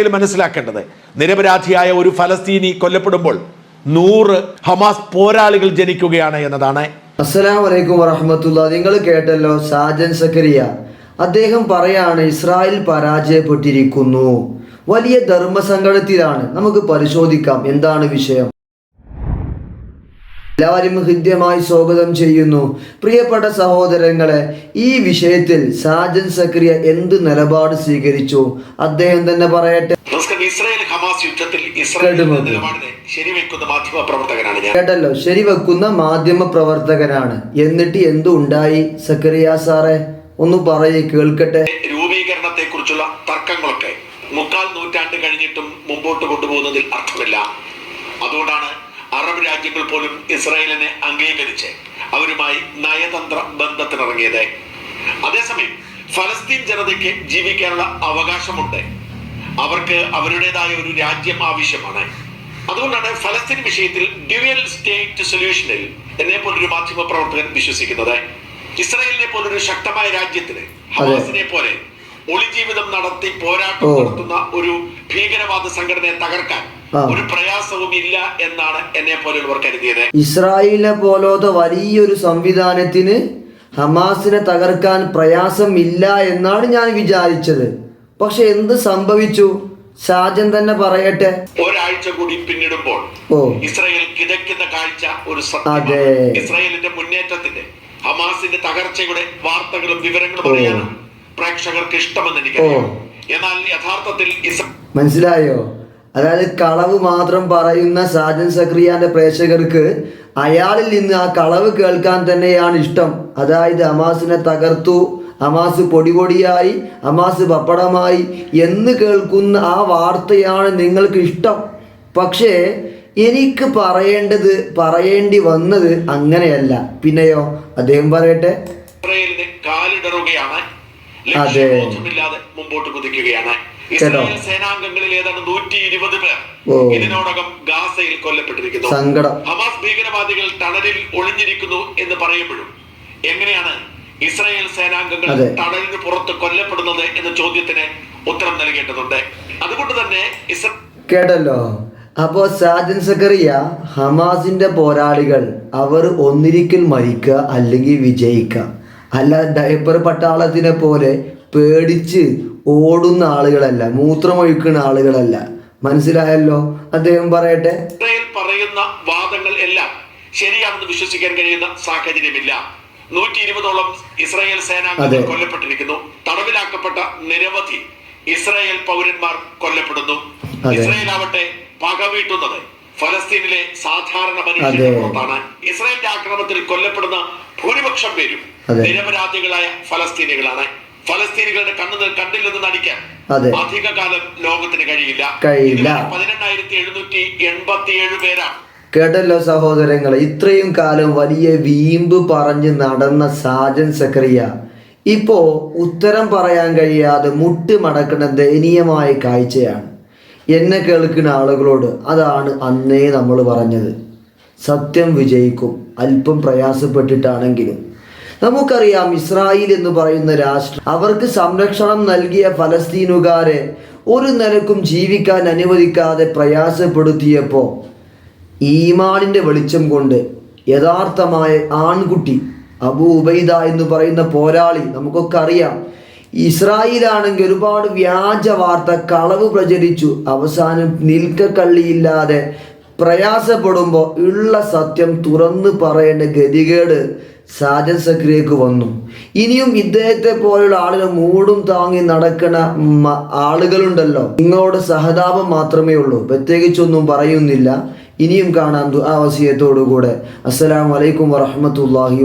മനസ്സിലാക്കേണ്ടത്. നിരപരാധിയായ ഒരു ഫലസ്തീനി കൊല്ലപ്പെടുമ്പോൾ നൂറ് ഹമാസ് പോരാളികൾ ജനിക്കുകയാണ് എന്നതാണ്. അസ്സലാം വലൈക്കും വറഹമത്തുള്ള നിങ്ങൾ കേട്ടല്ലോ സാജൻ സക്കരിയ. അദ്ദേഹം പറയാണ് ഇസ്രായേൽ പരാജയപ്പെട്ടിരിക്കുന്നു. വലിയ ധർമ്മസങ്കടത്തിലാണ്. നമുക്ക് പരിശോധിക്കാം എന്താണ് വിഷയം? എല്ലാവരും ഹൃദ്യമായി സ്വാഗതം ചെയ്യുന്നു. പ്രിയപ്പെട്ട സഹോദരങ്ങളെ ഈ വിഷയത്തിൽ സാജൻ സക്രിയ എന്ത് നിലപാട് സ്വീകരിച്ചു? അദ്ദേഹം തന്നെ പറയട്ടെ. ഇസ്രായേൽ ഹമാസ് യുദ്ധത്തിൽ? നിലപാടിനെ ശരിവെക്കുന്ന മാധ്യമ പ്രവർത്തകനാണ് ഞാൻ. കേട്ടല്ലോ. ശരിവെക്കുന്ന മാധ്യമ പ്രവർത്തകനാണ് എന്നിട്ട് എന്തുണ്ടായി സക്രിയ സാറേ? ഒന്ന് പറയേ കേൾക്കട്ടെ. രൂപീകരണത്തെ കുറിച്ചുള്ള തർക്കങ്ങളൊക്കെ മുക്കാൽ നൂറ്റാണ്ട് കഴിഞ്ഞിട്ടും മുമ്പോട്ട് കൊണ്ടുപോകുന്നതിൽ അർത്ഥമില്ല. അതുകൊണ്ടാണ് രാജ്യങ്ങൾ പോലും ഇസ്രായേലിനെ അംഗീകരിച്ച് അവരുമായി നയതന്ത്ര ബന്ധത്തിനിറങ്ങിയത് അതേസമയം ഫലസ്തീൻ ജനതയ്ക്ക് ജീവിക്കാനുള്ള അവകാശമുണ്ട് അവർക്ക് അവരുടേതായ ഒരു രാജ്യം ആവശ്യമാണ് അതുകൊണ്ടാണ് ഫലസ്തീൻ വിഷയത്തിൽ ഡ്യുവൽ സ്റ്റേറ്റ് സൊല്യൂഷനിൽ എന്നെ പോലൊരു മാധ്യമ പ്രവർത്തകൻ വിശ്വസിക്കുന്നത് ഇസ്രായേലിനെ പോലൊരു ശക്തമായ രാജ്യത്തിന് ഹമാസിനെ പോലെ ഒളിജീവിതം നടത്തി പോരാട്ടം. നടത്തുന്ന ഒരു ഭീകരവാദ സംഘടനയെ തകർക്കാൻ. ഒരു പ്രയാസവും ഇല്ല എന്നാണ് എന്നെ പോലുള്ളവർ കരുതിയത്. ഇസ്രായേലിനെ പോലത്തെ വലിയൊരു സംവിധാനത്തിന് ഹമാസിനെ തകർക്കാൻ പ്രയാസം ഇല്ല എന്നാണ് ഞാൻ വിചാരിച്ചത്. പക്ഷെ എന്ത് സംഭവിച്ചു? ഷാജൻ തന്നെ പറയട്ടെ. ഒരാഴ്ച കൂടി പിന്നിടുമ്പോൾ ഓ. ഇസ്രായേൽ കിടക്കുന്ന കാഴ്ച ഒരു അതെ. ഇസ്രായേലിന്റെ മുന്നേറ്റത്തിന്റെ ഹമാസിന്റെ തകർച്ചയുടെ വാർത്തകളും വിവരങ്ങളും ഓ. അറിയാനും പ്രേക്ഷകർക്ക് ഇഷ്ടമെന്ന് എനിക്കറിയാം എന്നാൽ യഥാർത്ഥത്തിൽ മനസ്സിലായോ? അതായത് കളവ് മാത്രം പറയുന്ന സാജൻ സക്രിയാന്റെ പ്രേക്ഷകർക്ക് അയാളിൽ നിന്ന് ആ കളവ് കേൾക്കാൻ തന്നെയാണ് ഇഷ്ടം. അതായത് അമാസിനെ തകർത്തു അമാസ് പൊടിപൊടിയായി അമാസ് പപ്പടമായി എന്ന് കേൾക്കുന്ന ആ വാർത്തയാണ് നിങ്ങൾക്ക് ഇഷ്ടം. പക്ഷേ എനിക്ക് പറയേണ്ടത് പറയേണ്ടി വന്നത് അങ്ങനെയല്ല. പിന്നെയോ അദ്ദേഹം പറയട്ടെ. കാലിടറുകയാണ്. അതെ. മുമ്പോട്ട് കുതിക്കുകയാണ്. ഇസ്രായേൽ സേനാംഗങ്ങളിൽ ഏതാണ്ട് നൂറ്റി ഇരുപത് പേർ. ഇതിനോടകം ഗാസയിൽ കൊല്ലപ്പെട്ടിരിക്കുന്നു. ഹമാസ് ഭീകരവാദികൾ തണലിൽ ഒളിഞ്ഞിരിക്കുന്നു എന്ന് പറയുമ്പോഴും എങ്ങനെയാണ് ഇസ്രായേൽ സേനാംഗങ്ങൾ തണലിന് പുറത്ത് കൊല്ലപ്പെടുന്നത് എന്ന ചോദ്യത്തിന് ഉത്തരം നൽകേണ്ടതുണ്ട്. അതുകൊണ്ട് തന്നെ കേട്ടല്ലോ. അപ്പോൾ സാജൻ സക്കറിയ ഹമാസിന്റെ പോരാളികൾ അവർ ഒന്നിരിക്കൽ മരിക്കുക അല്ലെങ്കിൽ വിജയിക്കുക. അല്ല ഡൈപ്പർ പട്ടാളത്തിനെ പോലെ പേടിച്ച് ഓടുന്ന ആളുകളല്ല മൂത്രമൊഴിക്കുന്ന ആളുകളല്ല. മനസ്സിലായല്ലോ? അദ്ദേഹം പറയട്ടെ. പറയുന്ന വാദങ്ങൾ എല്ലാം ശരിയാണെന്ന് വിശ്വസിക്കാൻ കഴിയുന്ന സാഹചര്യമില്ല. നൂറ്റി ഇരുപതോളം ഇസ്രായേൽ സേനാംഗങ്ങൾ കൊല്ലപ്പെട്ടിരിക്കുന്നു. തടവിലാക്കപ്പെട്ട നിരവധി ഇസ്രായേൽ പൗരന്മാർ കൊല്ലപ്പെടുന്നു. ഇസ്രായേൽ ആവട്ടെ പകവീട്ടുന്നത് ഫലസ്തീനിലെ സാധാരണ മനുഷ്യരാണ് മനുഷ്യരുടെ പുറത്താണ് ഇസ്രായേലിന്റെ ആക്രമണത്തിൽ കൊല്ലപ്പെടുന്ന ഭൂരിപക്ഷം പേരും. നിരപരാധികളായ ഫലസ്തീനികളാണ്. ഫലസ്തീനികളുടെ കണ്ണു കണ്ടില്ലെന്ന് നടിക്കാൻ. അധികകാലം ലോകത്തിന് കഴിയില്ല. കഴിയില്ല. പതിനെണ്ണായിരത്തി എഴുന്നൂറ്റി എൺപത്തി ഏഴ് പേരാണ്. കേട്ടല്ലോ സഹോദരങ്ങൾ ഇത്രയും കാലം വലിയ വീമ്പ് പറഞ്ഞ് നടന്ന സാജൻ സക്രിയ ഇപ്പോ ഉത്തരം പറയാൻ കഴിയാതെ മുട്ട് മടക്കുന്ന ദയനീയമായ കാഴ്ചയാണ്. എന്നെ കേൾക്കുന്ന ആളുകളോട് അതാണ് അന്നേ നമ്മൾ പറഞ്ഞത്. സത്യം വിജയിക്കും. അല്പം പ്രയാസപ്പെട്ടിട്ടാണെങ്കിലും നമുക്കറിയാം ഇസ്രായേൽ എന്ന് പറയുന്ന രാഷ്ട്രം അവർക്ക് സംരക്ഷണം നൽകിയ ഫലസ്തീനുകാരെ ഒരു നിലക്കും ജീവിക്കാൻ അനുവദിക്കാതെ പ്രയാസപ്പെടുത്തിയപ്പോൾ ഈമാളിന്റെ വെളിച്ചം കൊണ്ട് യഥാർത്ഥമായ ആൺകുട്ടി അബു ഉബൈദ എന്ന് പറയുന്ന പോരാളി നമുക്കൊക്കെ അറിയാം ഇസ്രായേലാണെങ്കിൽ ഒരുപാട് വ്യാജ വാർത്ത കളവ് പ്രചരിച്ചു. അവസാനം നിൽക്കക്കള്ളിയില്ലാതെ പ്രയാസപ്പെടുമ്പോൾ ഉള്ള സത്യം തുറന്ന് പറയേണ്ട ഗതികേട് സാജൻ സക്രിയക്ക് വന്നു. ഇനിയും ഇദ്ദേഹത്തെ പോലുള്ള ആളുകൾ മൂടും താങ്ങി നടക്കുന്ന ആളുകളുണ്ടല്ലോ. നിങ്ങളോട് സഹതാപം മാത്രമേ ഉള്ളൂ. പ്രത്യേകിച്ചൊന്നും പറയുന്നില്ല. ഇനിയും കാണാം ദുആ വസിയത്തോടു കൂടെ അസ്സലാമു അലൈക്കും വറഹ്മത്തുള്ളാഹി